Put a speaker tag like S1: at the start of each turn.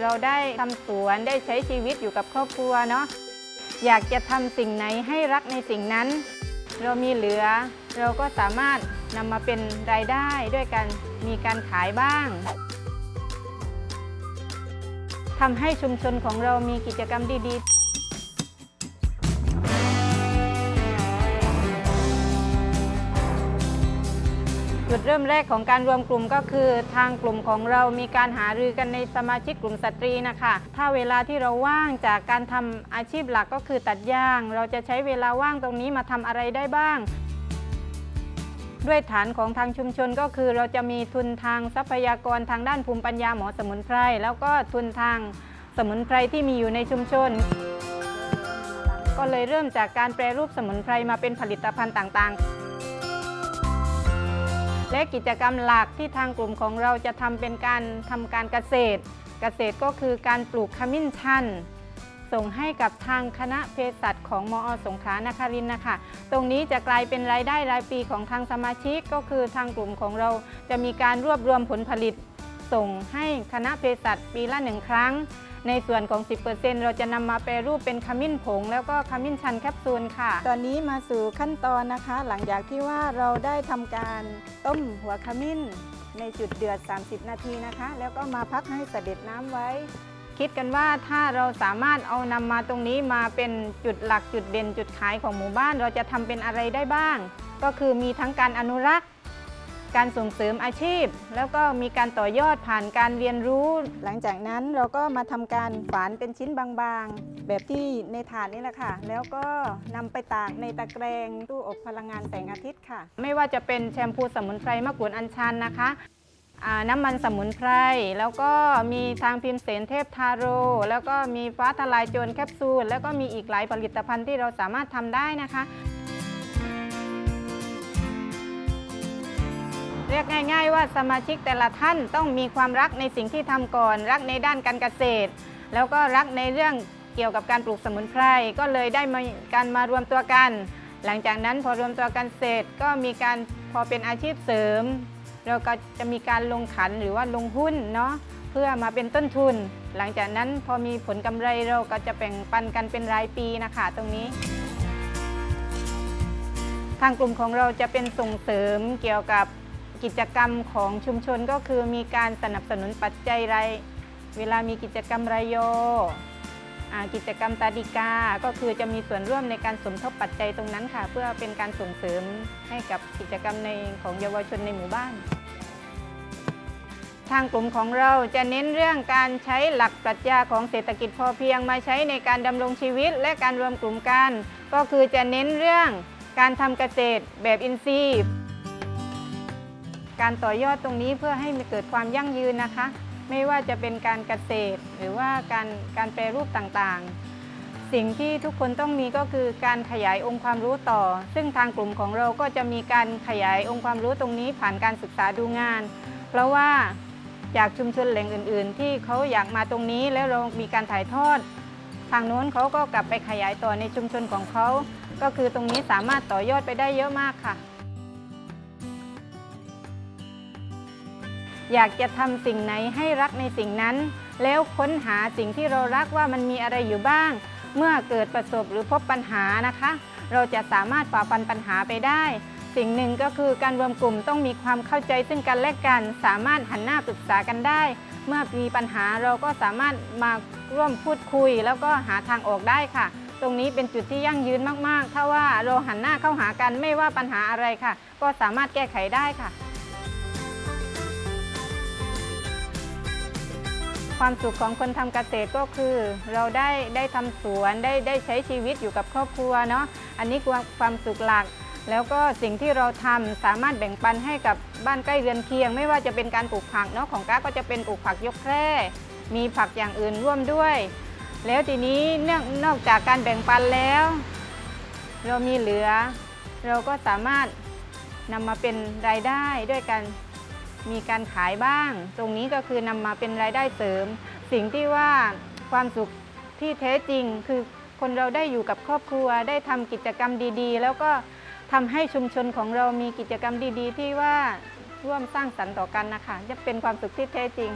S1: เราได้ทำสวนได้ใช้ชีวิตอยู่กับครอบครัวเนาะอยากจะทำสิ่งไหนให้รักในสิ่งนั้น เรามีเหลือ เราก็สามารถนำมาเป็นรายได้ด้วยกันมีการขายบ้างทำให้ชุมชนของเรามีกิจกรรมดีๆ เริ่มแรกของการรวมกลุ่มก็คือ ทางกลุ่มของเรามีการหารือกันในสมาชิกกลุ่มสตรีนะคะ ถ้าเวลาที่เราว่างจากการทำอาชีพหลักก็คือตัดย่าง เราจะใช้เวลาว่างตรงนี้มาทำอะไรได้บ้างด้วยฐานของทางชุมชนก็คือเราจะมีทุนทางทรัพยากรทางด้านภูมิปัญญาหมอสมุนไพรแล้วก็ทุนทางสมุนไพรที่มีอยู่ในชุมชน ก็เลยเริ่มจากการแปรรูปสมุนไพรมาเป็นผลิตภัณฑ์ต่างๆ และกิจกรรมหลักที่ทางกลุ่มของเราจะทำเป็นการทำการเกษตร เกษตรก็คือการปลูกขมิ้นชัน ส่งให้กับทางคณะเภสัชของมอสงขลานครินทร์นะคะ ตรงนี้จะกลายเป็นรายได้รายปีของทางสมาชิกก็คือทางกลุ่มของเราจะมีการรวบรวมผลผลิต ส่งให้คณะเภสัชปีละหนึ่งครั้ง ในส่วนของ 10%เราจะนำมาแปรรูปเป็นขมิ้นผง แล้วก็ขมิ้นชันแคปซูลค่ะ ตอนนี้มาสู่ขั้นตอนนะคะ หลังจากที่ว่าเราได้ทำการต้มหัวขมิ้น ในจุดเดือด 30 นาทีนะคะ แล้วก็มาพักให้เสด็จน้ำไว้ คิดกันว่าถ้าเราสามารถเอานำมาตรงนี้มาเป็นจุดหลักจุดเด่นจุดขายของหมู่บ้าน เราจะทำเป็นอะไรได้บ้าง ก็คือมีทั้งการอนุรักษ์ การส่งเสริมอาชีพ แล้วก็มีการต่อยอดผ่านการเรียนรู้ หลังจากนั้นเราก็มาทำการฝานเป็นชิ้นบางๆ แบบที่ในถาดนี้แหละค่ะ แล้วก็นำไปตากในตะแกรงตู้อบพลังงานแสงอาทิตย์ค่ะ ไม่ว่าจะเป็นแชมพูสมุนไพรมะกรูดอัญชันนะคะน้ำมันสมุนไพร แล้วก็มีทางพิมพ์เสนเทพทาโร่แล้วก็มีฟ้าทลายโจรแคปซูล แล้วก็มีอีกหลายผลิตภัณฑ์ที่เราสามารถทำได้นะคะ เรียกง่าย ๆ ว่าสมาชิกแต่ละท่านต้องมีความรักในสิ่งที่ทำก่อน รักในด้านการเกษตร แล้วก็รักในเรื่องเกี่ยวกับการปลูกสมุนไพรก็เลยได้มาการมารวมตัวกัน หลังจากนั้นพอรวมตัวกันเสร็จก็มีการพอเป็นอาชีพเสริม เราก็จะมีการลงขันหรือว่าลงหุ้นเนาะเพื่อมาเป็นต้นทุน หลังจากนั้นพอมีผลกำไรเราก็จะแบ่งปันกันเป็นรายปีนะคะตรงนี้ ทางกลุ่มของเราจะเป็นส่งเสริมเกี่ยวกับ กิจกรรมของชุมชนก็คือมีการสนับสนุนปัจจัยรายเวลามีกิจกรรมรายโยกิจกรรมตาดิกา ก็คือจะมีส่วนร่วมในการสมทบปัจจัยตรงนั้นค่ะ เพื่อเป็นการส่งเสริมให้กับกิจกรรมในของเยาวชนในหมู่บ้าน ทางกลุ่มของเราจะเน้นเรื่องการใช้หลักปรัชญาของเศรษฐกิจพอเพียงมาใช้ในการดำรงชีวิตและการรวมกลุ่มกัน ก็คือจะเน้นเรื่องการทำเกษตรแบบอินทรีย์ การต่อยอดตรงนี้เพื่อให้มีเกิดความยั่งยืนนะคะ ไม่ว่าจะเป็นการเกษตร หรือว่าการการแปรรูปต่างๆ สิ่งที่ทุกคนต้องมีก็คือการขยายองค์ความรู้ต่อ ซึ่งทางกลุ่มของเราก็จะมีการขยายองค์ความรู้ตรงนี้ผ่านการศึกษาดูงาน เพราะว่าจากชุมชนแหล่งอื่น ๆ ที่เขาอยากมาตรงนี้แล้วเรามีการถ่ายทอด ทางโน้นเขาก็กลับไปขยายต่อในชุมชนของเขา ก็คือตรงนี้สามารถต่อยอดไปได้เยอะมากค่ะ อยากจะทำสิ่งไหนให้รักในสิ่งนั้น แล้วค้นหาสิ่งที่เรารักว่ามันมีอะไรอยู่บ้าง เมื่อเกิดประสบหรือพบปัญหานะคะ เราจะสามารถฝ่าฟันปัญหาไปได้ สิ่งหนึ่งก็คือการรวมกลุ่มต้องมีความเข้าใจซึ่งกันและกัน สามารถหันหน้าปรึกษากันได้ เมื่อมีปัญหาเราก็สามารถมาร่วมพูดคุย แล้วก็หาทางออกได้ค่ะ ตรงนี้เป็นจุดที่ยั่งยืนมากๆ ถ้าว่าเราหันหน้าเข้าหากันไม่ว่าปัญหาอะไรค่ะ ก็สามารถแก้ไขได้ค่ะ ความสุขของคนทำเกษตรก็คือ เราได้ได้ทำสวนได้ได้ใช้ชีวิตอยู่กับครอบครัวเนาะอันนี้คือความสุขหลัก แล้วก็สิ่งที่เราทำสามารถแบ่งปันให้กับบ้านใกล้เรือนเคียง ไม่ว่าจะเป็นการปลูกผักเนาะของก้าก็จะเป็นปลูกผักยกแคร่มีผักอย่างอื่นร่วมด้วย แล้วทีนี้เนื่องนอกจากการแบ่งปันแล้ว เรามีเหลือ เราก็สามารถนำมาเป็นรายได้ด้วยกัน มีการขายบ้าง ตรงนี้ก็คือนำมาเป็นรายได้เสริม สิ่งที่ว่าความสุขที่แท้จริง คือคนเราได้อยู่กับครอบครัว ได้ทำกิจกรรมดีๆ แล้วก็ทำให้ชุมชนของเรามีกิจกรรมดีๆ ที่ว่าร่วมสร้างสรรค์ต่อกันนะคะ จะเป็นความสุขที่แท้จริง